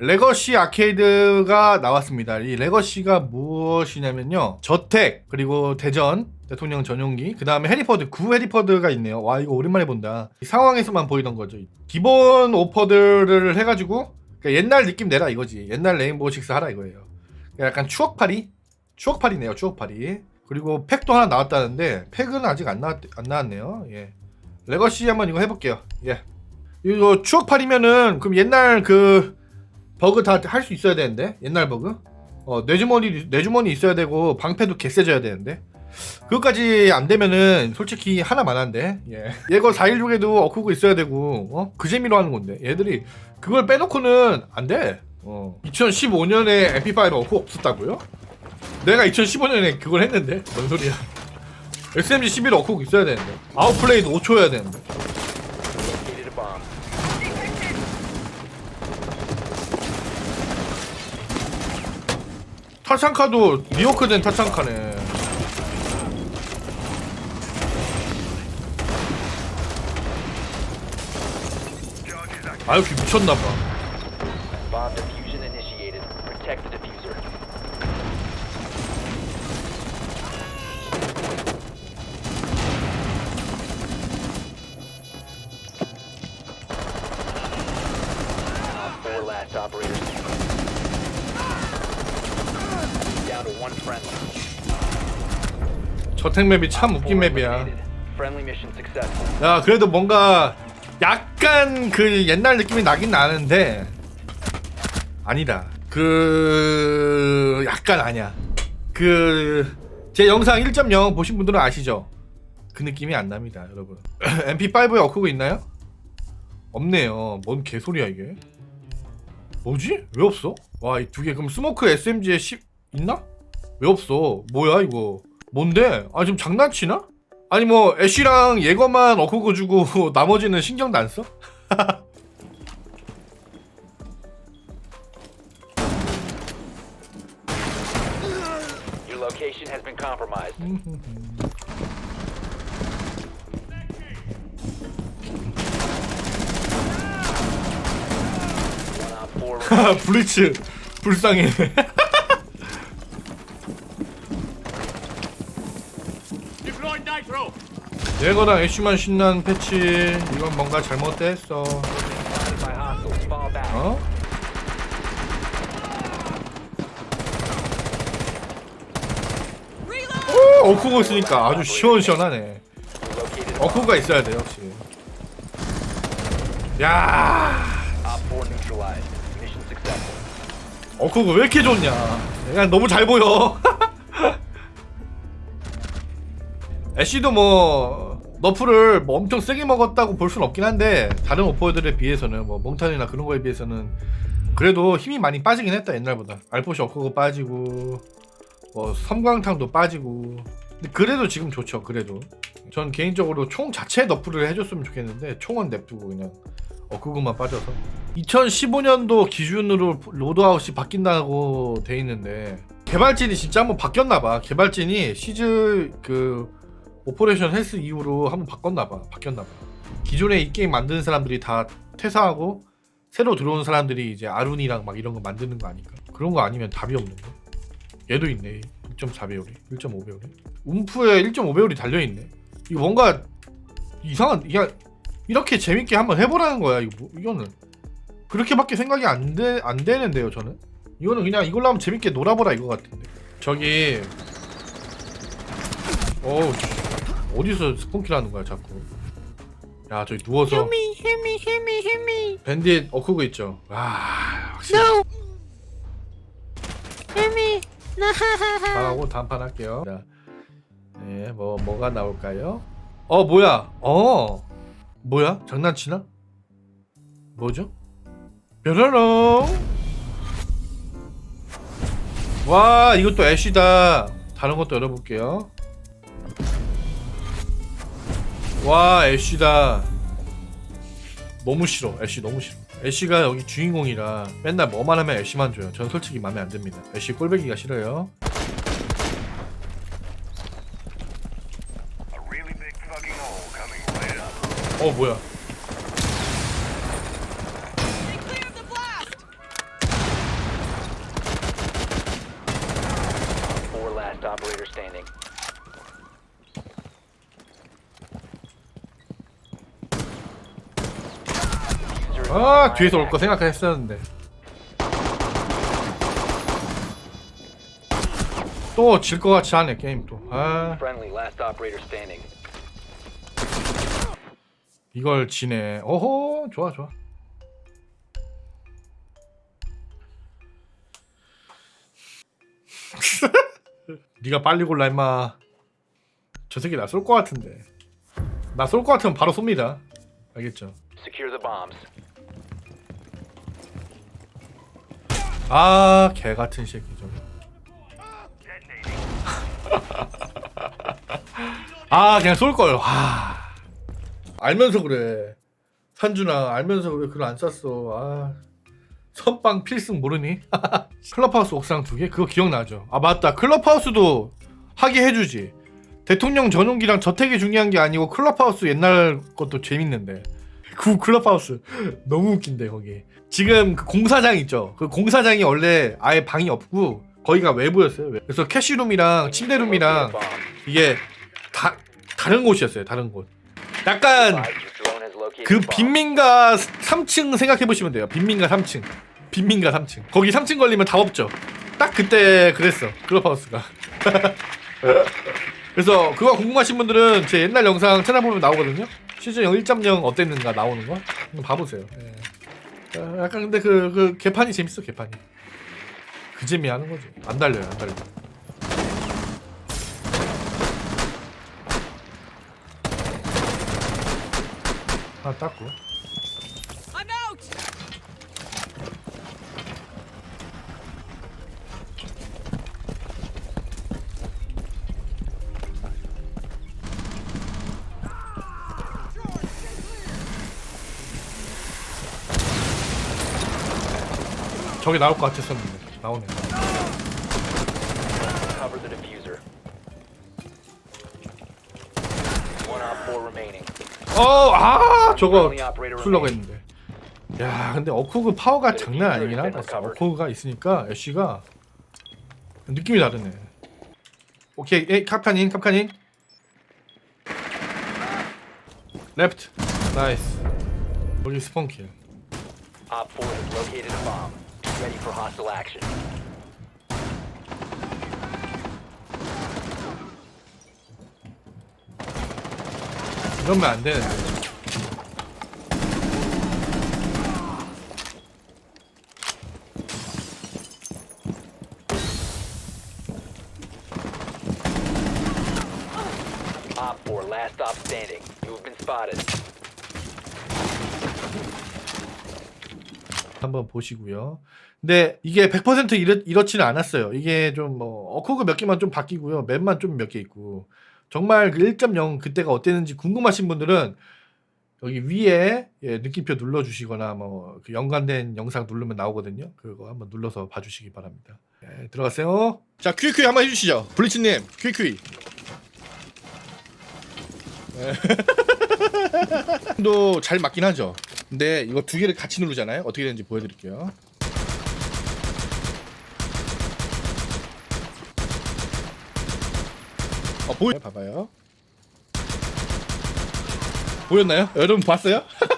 레거시 아케이드가 나왔습니다. 이 레거시가 무엇이냐면요. 저택 그리고 대전 대통령 전용기 그 다음에 해리포드 구 해리포드가 있네요. 와 이거 오랜만에 본다. 이 상황에서만 보이던 거죠. 기본 오퍼들을 해가지고 그러니까 옛날 느낌 내라 이거지. 옛날 레인보우 식스 하라 이거예요. 그러니까 약간 추억팔이 추억팔이네요. 추억팔이. 그리고 팩도 하나 나왔다는데 팩은 아직 안 나왔 안 나왔네요. 예. 레거시 한번 이거 해볼게요. 예. 이거 추억팔이면은 그럼 옛날 그 버그 다 할 수 있어야 되는데 옛날 버그? 어 뇌주머니 뇌주머니 있어야 되고 방패도 개세져야 되는데. 그것까지 안 되면은 솔직히 하나만 한데 예. 얘거 416에도 어쿠고 있어야 되고 어 그 재미로 하는 건데. 얘들이 그걸 빼놓고는 안돼. 어. 2015년에 MP5 어쿠 없었다고요? 내가 2015년에 그걸 했는데? 뭔 소리야. SMG 11 어쿠고 있어야 되는데. 아웃플레이도 5초여야 되는데 Located a bomb. 타창카도 리오크된 타창카네. 아유 기 미쳤나봐. Operators. Down to one friendly. 저택 맵이 참 웃긴 맵이야. 야 그래도 뭔가 약간 그 옛날 느낌이 나긴 나는데 아니다. 그 약간 아니야. 그 제 영상 1.0 보신 분들은 아시죠? 그 느낌이 안 납니다, 여러분. MP5에 어크고 있나요? 없네요. 뭔 개소리야 이게? 뭐지? 왜 없어? 와 이 두 개 그럼 스모크 SMG에 10 있나? 왜 없어? 뭐야 이거? 뭔데? 아 지금 장난치나? 아니 뭐 애쉬랑 예거만 어크고 주고 나머지는 신경도 안 써? Your location has been compromised. One on four. remaining. 블리츠 불쌍해. 예거랑 애쉬만 신난 패치 이건 뭔가 잘못됐어. 어? 오, 어쿠고 있으니까 아주 시원시원하네. 어쿠가 있어야 돼 역시. 야, Op 4 neutralized. Mission successful. 어쿠가 왜 이렇게 좋냐? 그냥 너무 잘 보여. 애쉬도 뭐 너프를 뭐 엄청 세게 먹었다고 볼 순 없긴 한데 다른 오퍼들에 비해서는 뭐 몽탄이나 그런 거에 비해서는 그래도 힘이 많이 빠지긴 했다 옛날보다. 알포시 어커가 빠지고 뭐 섬광탕도 빠지고. 근데 그래도 지금 좋죠 그래도. 전 개인적으로 총 자체 너프를 해줬으면 좋겠는데 총은 냅두고 그냥 어 그것만 빠져서. 2015년도 기준으로 로드아웃이 바뀐다고 돼 있는데 개발진이 진짜 한번 바뀌었나봐. 개발진이 시즈 그 오퍼레이션 헬스 이후로 한번 바꿨나봐 바뀌었나봐. 기존에 이 게임 만드는 사람들이 다 퇴사하고 새로 들어온 사람들이 이제 아룬이랑 막 이런 거 만드는 거 아니까? 그런 거 아니면 답이 없는 거? 얘도 있네. 1.4배율이 1.5배율이. 움프에 1.5배율이 달려있네. 이거 뭔가 이상한 야 이렇게 재밌게 한번 해보라는 거야 이거 뭐- 이거는. 그렇게밖에 생각이 안, 되, 안 되는데요 저는. 이거는 그냥 이걸로 하면 재밌게 놀아보라 이거 같은데. 저기. 어우 씨. 어디서 스폰킬 하는 거야 자꾸 야 저기 누워서 me, help me, help me. 밴딧 어크고 있죠 와 확실히 No. Me. No. 하고 다음 판 할게요 자, 네, 뭐 뭐가 나올까요? 어 뭐야 어 뭐야 장난치나? 뭐죠? 뾰로롱 와 이것도 애쉬다 다른 것도 열어볼게요 와 애쉬다. 너무 싫어. 애쉬 너무 싫어. 애쉬가 여기 주인공이라 맨날 뭐만 하면 애쉬만 줘요. 전 솔직히 마음에 안 듭니다. 애쉬 꼴배기가 싫어요. 어 뭐야? Operator standing. 아 뒤에서 올 거 생각했었는데. 또 질 거 같지 않네 게임 또아. Friendly, last operator standing. 이걸 지네. 오호 좋아 좋아. 네가 빨리 골라 임마. 저 새끼 나 쏠 거 같은데. 나 쏠 거 같으면 바로 쏩니다. 알겠죠? Secure the bombs. 아 개같은 새끼 좀. 아 그냥 쏠걸. 와. 알면서 그래. 산준아 알면서 왜 그걸 안 쐈어. 아. 선빵 필승 모르니? 클럽하우스 옥상 두 개? 그거 기억나죠? 아 맞다. 클럽하우스도 하게 해주지. 대통령 전용기랑 저택이 중요한 게 아니고 클럽하우스 옛날 것도 재밌는데 그 클럽하우스 너무 웃긴데 거기 지금 그 공사장 있죠 그 공사장이 원래 아예 방이 없고 거기가 외부였어요 그래서 캐시룸이랑 침대룸이랑 bomb. 이게 다 다른 곳이었어요 다른 곳 약간 located 그. 빈민가 3층 생각해 보시면 돼요. 빈민가 3층. 빈민가 3층. 거기 3층 걸리면 답 없죠. 딱 그때 그랬어. 클럽하우스가. 그래서 그거 궁금하신 분들은 제 옛날 영상 찾아보면 나오거든요. 시즌 1.0 어땠는가 나오는 거. 한번 봐보세요. 예. 어, 약간 근데 그, 그 개판이 재밌어 개판이. 그 재미 하는 거지. 안 달려요 안 달려. 하나 닦고. 저기 나올 것 같았었는데 나오네. Cover the diffuser. One op four remaining. 어, 아, 저거 풀려고. 했는데. 야, 근데 어쿠그 파워가 장난 아니긴 하다. 어쿠그가 있으니까 애쉬가 느낌이 다르네. 오케이, 에이, 캅칸인, 캅칸인. 레프트, 나이스. 여기 스폰킬. Op 4 has located a bomb. Ready for hostile action. 이러면 안 되는데. Op 4, last stop standing. You have been spotted. 한번 보시고요. 근데 이게 100% 이렇, 이렇지는 않았어요. 이게 좀 뭐 어쿠그 몇 개만 좀 바뀌고요. 맵만 좀 몇 개 있고. 정말 그1.0 그때가 어땠는지 궁금하신 분들은 여기 위에 예, 느낌표 눌러주시거나 뭐 그 연관된 영상 누르면 나오거든요. 그거 한번 눌러서 봐주시기 바랍니다. 예, 들어가세요. 자 퀴퀴 한번 해주시죠. 블리츠님 퀴퀴. 도잘 맞긴 하죠. 근데 이거 두 개를 같이 누르잖아요. 어떻게 되는지 보여드릴게요. 보여 봐봐요. 보였나요? 여러분 봤어요?